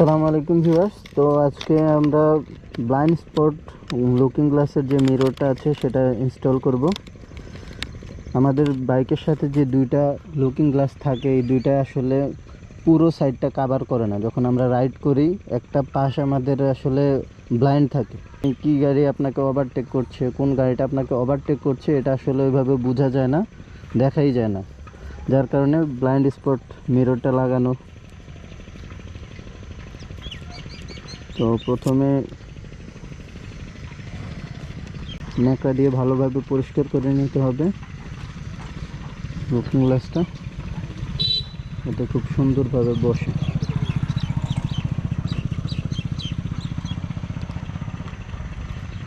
আসসালামু আলাইকুম ভিউয়ার্স। তো আজকে আমরা ব্লাইন্ড স্পট লুকিং গ্লাসের যে মিররটা আছে, সেটা ইনস্টল করব। আমাদের বাইকের সাথে যে দুইটা লুকিং গ্লাস থাকে, এই দুইটা আসলে পুরো সাইডটা কাভার করে না। যখন আমরা রাইড করি, একটা পাশ আমাদের আসলে ব্লাইন্ড থাকে। কি গাড়ি আপনাকে ওভারটেক করছে, কোন গাড়িটা আপনাকে ওভারটেক করছে, এটা আসলে ওইভাবে বোঝা যায় না, দেখাই যায় না। যার কারণে ব্লাইন্ড স্পট মিররটা লাগানো তো প্রথমে ন্যাকড়া দিয়ে ভালোভাবে পরিষ্কার করে নিতে হবে লুকিং গ্লাসটা। এটা খুব সুন্দরভাবে বসে।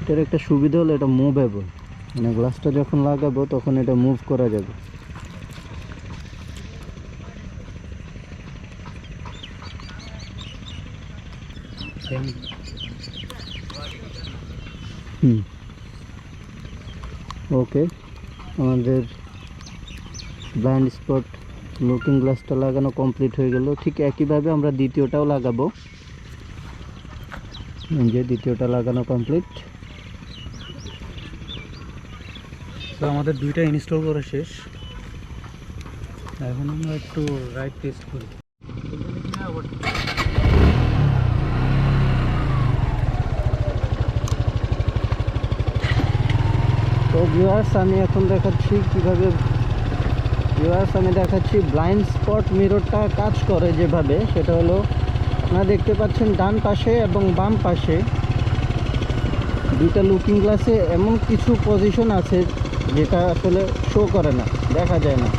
এটার একটা সুবিধা হলো এটা মুভেবল মানে গ্লাসটা যখন লাগাবো তখন এটা মুভ করা যাবে। হুম। ওকে আমাদের ব্লাইন্ড স্পট লুকিং গ্লাসটা লাগানো কমপ্লিট হয়ে গেল। ঠিক একইভাবে আমরা দ্বিতীয়টাও লাগাবো। যে দ্বিতীয়টা লাগানো কমপ্লিট তো আমাদের দুইটা ইনস্টল করা শেষ। এখন আমরা একটু রাইড টেস্ট করি তো ভিউয়ার্স আমি এখন দেখাচ্ছি কীভাবে ভিউয়ার্স আমি দেখাচ্ছি ব্লাইন্ড স্পট মিররটা কাজ করে যেভাবে, সেটা হলো আপনারা দেখতে পাচ্ছেন ডান পাশে এবং বাম পাশে। দুইটা লুকিং গ্লাসে এমন কিছু পজিশন আছে যেটা আসলে শো করে না, দেখা যায় না।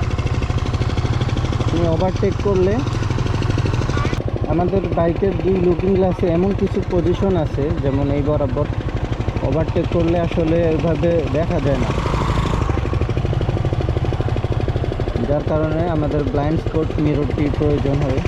তুমি ওভারটেক করলে আমাদের বাইকের দুই লুকিং গ্লাসে এমন কিছু পজিশন আছে, যেমন এই বরাবর। ওভারটেক করলে আসলে এভাবে দেখা যায় না। যার কারণে আমাদের ব্লাইন্ড স্পট মিররটি প্রয়োজন হয়।